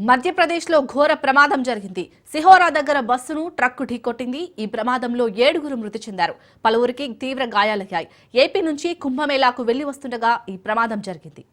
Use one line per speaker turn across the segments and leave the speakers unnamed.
మధ్యప్రదేశ్లో ఘోర ప్రమాదం జరిగింది. సిహోరా దగ్గర బస్సును ట్రక్కు ఢీకొట్టింది. ఈ ప్రమాదంలో ఏడుగురు మృతి చెందారు. పలువురికి తీవ్ర గాయాలయ్యాయి. ఏపీ నుంచి కుంభమేళాకు వెళ్ళి వస్తుండగా ఈ ప్రమాదం జరిగింది.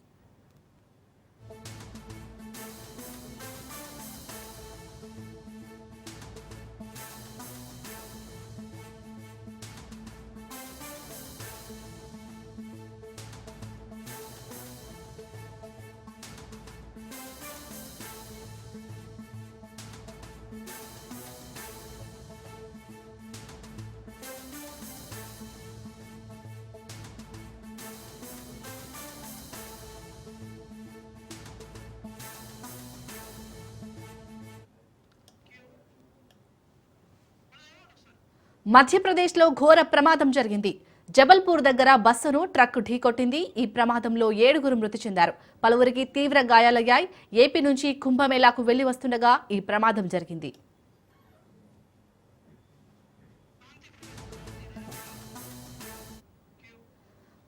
మధ్యప్రదేశ్లో ఘోర ప్రమాదం జరిగింది. జబల్పూర్ దగ్గర బస్సును ట్రక్ ఢీకొట్టింది. ఈ ప్రమాదంలో ఏడుగురు మృతి చెందారు. పలువురికి తీవ్ర గాయాలయ్యాయి. ఏపీ నుంచి కుంభమేళాకు వెళ్ళి వస్తుండగా ఈ ప్రమాదం జరిగింది.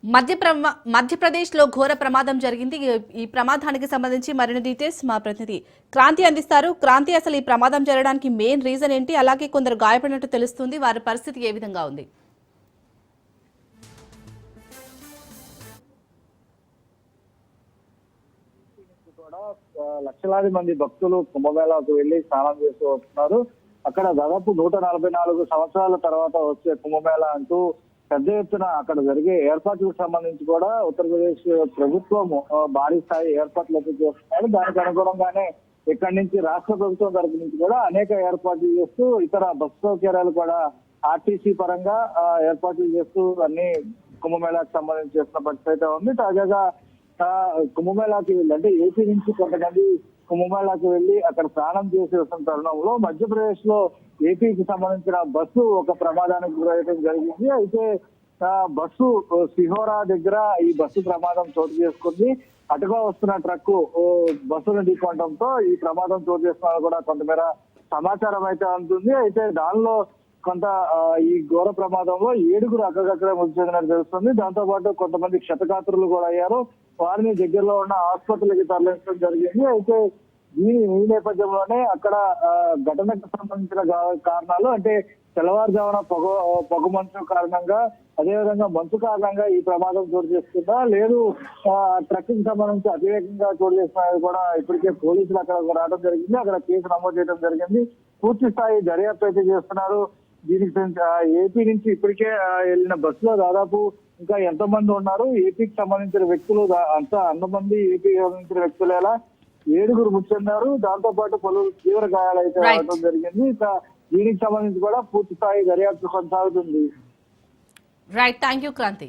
మధ్యప్రమ మధ్యప్రదేశ్లో ఘోర ప్రమాదం జరిగింది. ఈ- ప్రమాదానికి సంబంధించి మరిన్ని డీటెయిల్స్ మా ప్రతినిధి క్రాంతి అందిస్తారు. క్రాంతి అసలు ఈ ప్రమాదం జరగడానికి మెయిన్ రీజన్ ఏంటి? అలాగే కొందరు గాయపడినట్టు తెలుస్తుంది. వారి పరిస్థితి ఏ విధంగా ఉంది?
కూడా లక్షలాది మంది భక్తులు కుంభమేళాకు వెళ్ళి స్నానం చేస్తూ వస్తున్నారు. అక్కడ దాదాపు నూట నలభై నాలుగు సంవత్సరాల తర్వాత వచ్చే కుంభమేళ అంటూ పెద్ద ఎత్తున అక్కడ జరిగే ఏర్పాట్లకు సంబంధించి కూడా ఉత్తరప్రదేశ్ ప్రభుత్వం భారీ స్థాయి ఏర్పాట్లు అయితే చేస్తున్నారు దానికి అనుగుణంగానే ఇక్కడి నుంచి రాష్ట్ర ప్రభుత్వం తరపు నుంచి కూడా అనేక ఏర్పాట్లు చేస్తూ ఇతర బస్సు సౌకర్యాలు కూడా ఆర్టీసీ పరంగా ఏర్పాట్లు చేస్తూ అన్ని కుంభమేళాకు సంబంధించి చేస్తున్న పరిస్థితి అయితే ఉంది. తాజాగా కుంభమేళాకి వెళ్ళి అంటే ఏపీ నుంచి కొంతమంది కుంభమేళాకి వెళ్ళి అక్కడ ప్రాణం చేసి వస్తున్న తరుణంలో మధ్యప్రదేశ్లో ఏపీకి సంబంధించిన బస్సు ఒక ప్రమాదానికి గురయ్యడం జరిగింది. అయితే బస్సు సిహోరా దగ్గర ఈ బస్సు ప్రమాదం చోటు చేసుకుంది. అటుగా వస్తున్న ట్రక్ బస్సును ఢీకొనడంతో ఈ ప్రమాదం చోటు చేసుకున్న కూడా కొంతమేర సమాచారం అయితే అందుతుంది అయితే దానిలో కొంత ఈ ఘోర ప్రమాదంలో ఏడుగురు అక్కడక్కడ మృతి చెందినట్టు తెలుస్తుంది. దాంతో పాటు కొంతమంది క్షతగాత్రులు కూడా అయ్యారు. వారిని దగ్గరలో ఉన్న ఆసుపత్రులకి తరలించడం జరిగింది. అయితే దీని ఈ నేపథ్యంలోనే అక్కడ ఘటనకు సంబంధించిన కారణాలు అంటే తెల్లవారుజామున పొగ పొగ మంచు కారణంగా అదేవిధంగా మంచు కారణంగా ఈ ప్రమాదం చోటు చేసుకుందా? లేదు ట్రక్కి సంబంధించి అతివేగంగా చోటు చేసుకున్నది కూడా ఇప్పటికే పోలీసులు అక్కడ రావడం జరిగింది. అక్కడ కేసు నమోదు చేయడం జరిగింది. పూర్తి స్థాయి దర్యాప్తు అయితే చేస్తున్నారు. దీనికి ఏపీ నుంచి ఇప్పటికే వెళ్ళిన బస్సులో దాదాపు ఇంకా ఎంతమంది ఉన్నారు? ఏపీకి సంబంధించిన వ్యక్తులు అంతా అంతమంది ఏపీకి సంబంధించిన వ్యక్తులేలా ఏడుగురు మృతి చెందారు దాంతో పాటు పలువురు తీవ్ర గాయాలు అయితే
Right.
అవడం జరిగింది. ఇక దీనికి సంబంధించి కూడా పూర్తి స్థాయి దర్యాప్తు కొనసాగుతుంది.
Right thank you Kranti